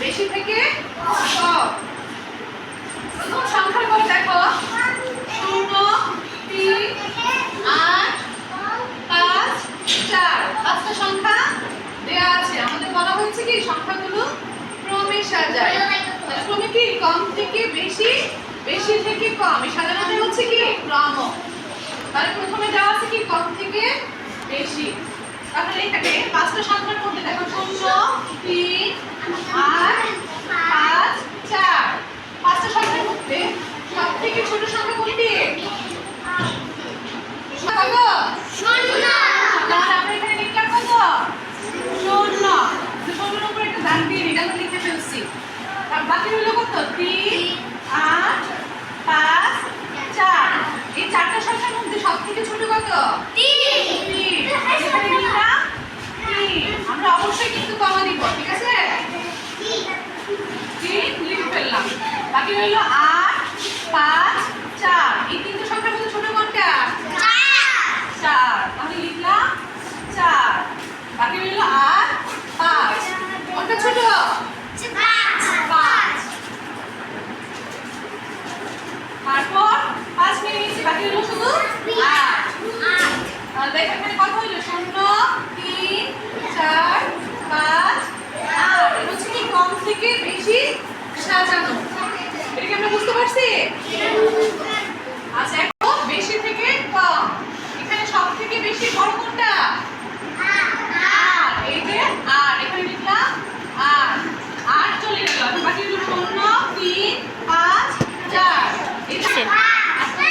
বেশি থেকে কম প্রথম সংখ্যাগুলো দেখো। শূন্য, তিন, আট, পাঁচ, চার। পাঁচটা সংখ্যা দেয়া আছে। আমাদের বলা হচ্ছে কি, সংখ্যাগুলো ক্রমে সাজায়। ক্রমে কি? কম থেকে বেশি বেশি থেকে কম। সাজানোটা হচ্ছে কি? ক্রম। তাহলে প্রথমে দেওয়া আছে কি? কম থেকে বেশি। তাহলে এখানে পাঁচটা সংখ্যার মধ্যে দেখো শূন্য তিন আট পাঁচ চার। পাঁচটা সংখ্যার সব থেকে ছোট সংখ্যা কোনটি? বাকি হলো কত? তিন আট পাঁচ চার। এই চারটা সংখ্যার মধ্যে সব থেকে ছোট কত তিন এখানে লিখলাম তিন আমরা অবশ্যই কিন্তু কমা দিব ঠিক আছে? তিন বাকি রইল আট পাঁচ চার এই তিনটে সংখ্যার মধ্যে ছোট কোনটা চার তাহলে লিখলাম চার বাকি রইল আট পাঁচ কোনটা ছোট পাঁচ তারপর পাঁচ মিনিট নিচে বাকি রইল শুধু আট তাহলে দেখো এখানে কত হইল শূন্য তিন চার পাঁচ আট এটা হচ্ছে কি কম থেকে বেশি সাজানো এটা কি আমরা বুঝতে পারছি আচ্ছা এখন বেশি থেকে কম এখানে সব থেকে বেশি বড় কোনটা আর এই যে আর এখানে লিখলাম আর আর চলে গেল এখন বাকি হলো শূন্য তিন পাঁচ চার এটা আস্তে আস্তে।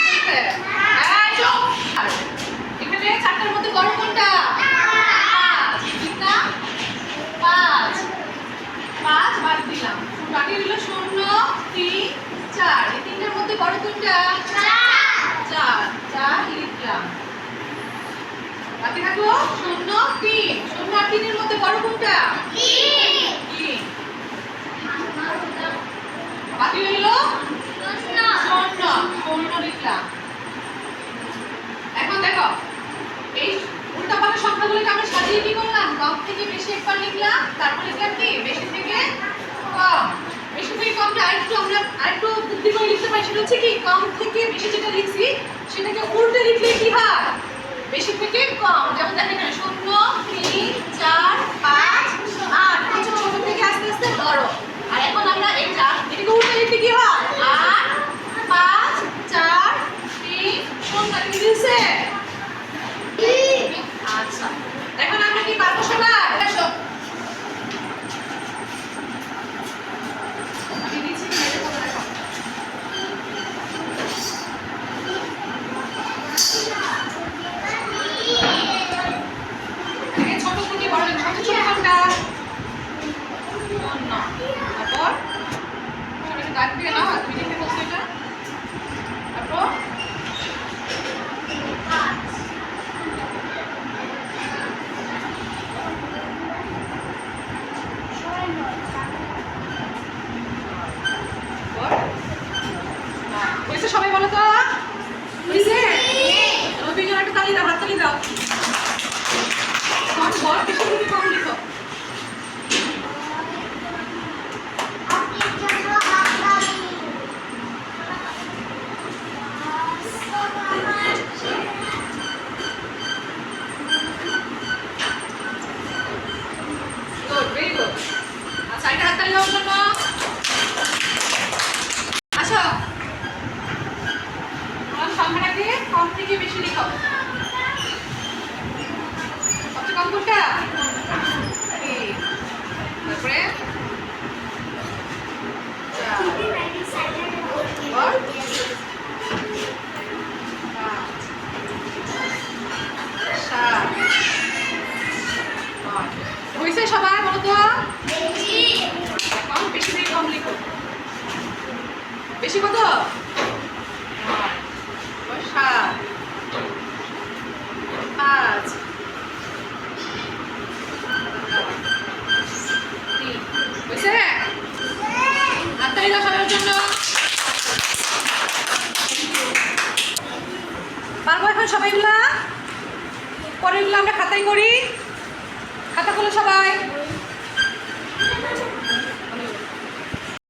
এই চুপ। আর এখানে চারটার মধ্যে বড় কোনটা পাঁচ লিখলাম পাঁচ পাঁচ বাদ দিলাম বাকি হলো শূন্য তিন চার এই তিনটার মধ্যে বড় কোনটা? চার। চার। লিখলাম। বাকি থাকল? শূন্য তিন। শূন্য আর তিনের মধ্যে বড় কোনটা? বাকি হইল শূন্য। শূন্য লিখলাম। এখন দেখো, এই উল্টাপাল্টা সংখ্যাগুলোকে আমরা সাজিয়ে কি করলাম? কম থেকে বেশি একবার লিখলাম, তারপর লিখলাম কি? বেশি থেকে কম। বেশি থেকে কমটা আরেকটু আমরা, আরেকটু বুদ্ধি করে লিখতে পারি। সেটা হচ্ছে কি, কম থেকে বেশি যেটা লিখছি, সেটাকে উল্টে লিখলে কি হয়? বেশি থেকে কম। যেমন দেখেন শূন্য, তিন, চার, পাঁচ, আট। বেশি কত সাত পাঁচ। জন্য। পারব এখন সবাই মিলা? পরেরগুলো আমরা খাতায় করি। খাতা খুলে সবাই।